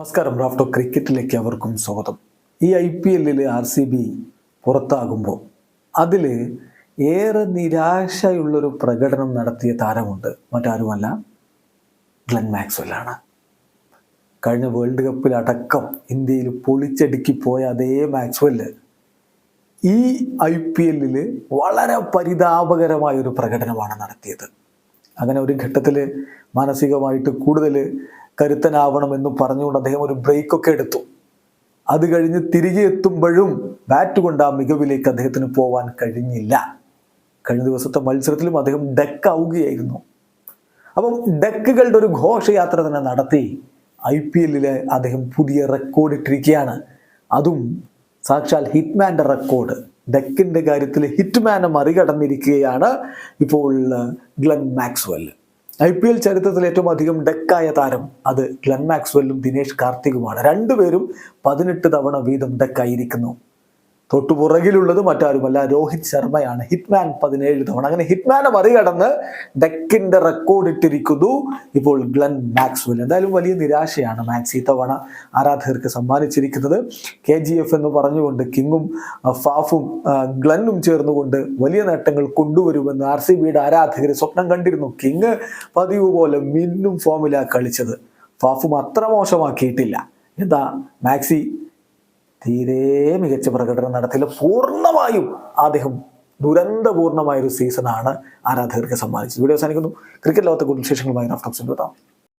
നമസ്കാരം റാഫ്റ്റോ ക്രിക്കറ്റിലേക്ക് അവർക്കും സ്വാഗതം. ഈ ഐ പി എല്ലിൽ ആർ സി ബി പുറത്താകുമ്പോൾ അതിൽ ഏറെ നിരാശയുള്ളൊരു പ്രകടനം നടത്തിയ താരമുണ്ട്. മറ്റാരുമല്ല ഗ്ലെൻ മാക്സ്വെല്ലാണ്. കഴിഞ്ഞ വേൾഡ് കപ്പിൽ അടക്കം ഇന്ത്യയിൽ പൊളിച്ചടുക്കി പോയ അതേ മാക്സ്വെല്ല് ഈ ഐ പി എല്ലിൽ വളരെ പരിതാപകരമായ ഒരു പ്രകടനമാണ് നടത്തിയത്. അങ്ങനെ ഒരു ഘട്ടത്തിൽ മാനസികമായിട്ട് കൂടുതൽ കരുത്തനാവണമെന്ന് പറഞ്ഞുകൊണ്ട് അദ്ദേഹം ഒരു ബ്രേക്കൊക്കെ എടുത്തു. അത് കഴിഞ്ഞ് തിരികെ എത്തുമ്പോഴും ബാറ്റ് കൊണ്ട് ആ മികവിലേക്ക് അദ്ദേഹത്തിന് പോവാൻ കഴിഞ്ഞില്ല. കഴിഞ്ഞ ദിവസത്തെ മത്സരത്തിലും അദ്ദേഹം ഡെക്ക് ആവുകയായിരുന്നു. അപ്പം ഡെക്കുകളുടെ ഒരു ഘോഷയാത്ര തന്നെ നടത്തി ഐ പി എല്ലിൽ അദ്ദേഹം പുതിയ റെക്കോർഡ് ഇട്ടിരിക്കുകയാണ്. അതും സാക്ഷാൽ ഹിറ്റ്മാന്റെ റെക്കോർഡ് ഡെക്കിന്റെ കാര്യത്തിൽ ഹിറ്റ്മാനെ മറികടന്നിരിക്കുകയാണ് ഇപ്പോൾ Glenn Maxwell I P L ചരിത്രത്തിൽ ഏറ്റവും അധികം ഡെക്കായ താരം അത് ഗ്ലെൻ മാക്സ്വെല്ലും ദിനേഷ് കാർത്തികുമാണ്. രണ്ടുപേരും പതിനെട്ട് തവണ വീതം ഡെക്കായിരിക്കുന്നു. തൊട്ടുപുറകിലുള്ളത് മറ്റാരുമല്ല രോഹിത് ശർമ്മയാണ്. ഹിറ്റ്മാൻ പതിനേഴ് തവണ. അങ്ങനെ ഹിറ്റ്മാനെ മറികടന്ന് ഡെക്കിന്റെ റെക്കോർഡ് ഇട്ടിരിക്കുന്നു ഇപ്പോൾ ഗ്ലൻ മാക്സ്വെൽ. എന്തായാലും വലിയ നിരാശയാണ് മാക്സ് ഈ തവണ ആരാധകർക്ക് സമ്മാനിച്ചിരിക്കുന്നത്. കെ ജി എഫ് എന്ന് പറഞ്ഞുകൊണ്ട് കിങ്ങും ഫാഫും ഗ്ലന്നും ചേർന്നുകൊണ്ട് വലിയ നേട്ടങ്ങൾ കൊണ്ടുവരുമെന്ന് ആർ സി ബിയുടെ ആരാധകർ സ്വപ്നം കണ്ടിരുന്നു. കിങ് പതിവ് പോലെ മിന്നും ഫോമിലാണ് കളിച്ചത്. ഫാഫും അത്ര മോശമാക്കിയിട്ടില്ല. എന്താ മാക്സി തീരെ മികച്ച പ്രകടനം നടത്തില്ല. പൂർണമായും അദ്ദേഹം ദുരന്തപൂർണമായ ഒരു സീസണാണ് ആരാധകർക്ക് സമ്മാനിച്ചത്. വീഡിയോ അവസാനിക്കുന്നു. ക്രിക്കറ്റ് ലോകത്തെ കൂടുതൽ വിശേഷങ്ങളുമായി റഫ്റ്റോക്സിന്റെ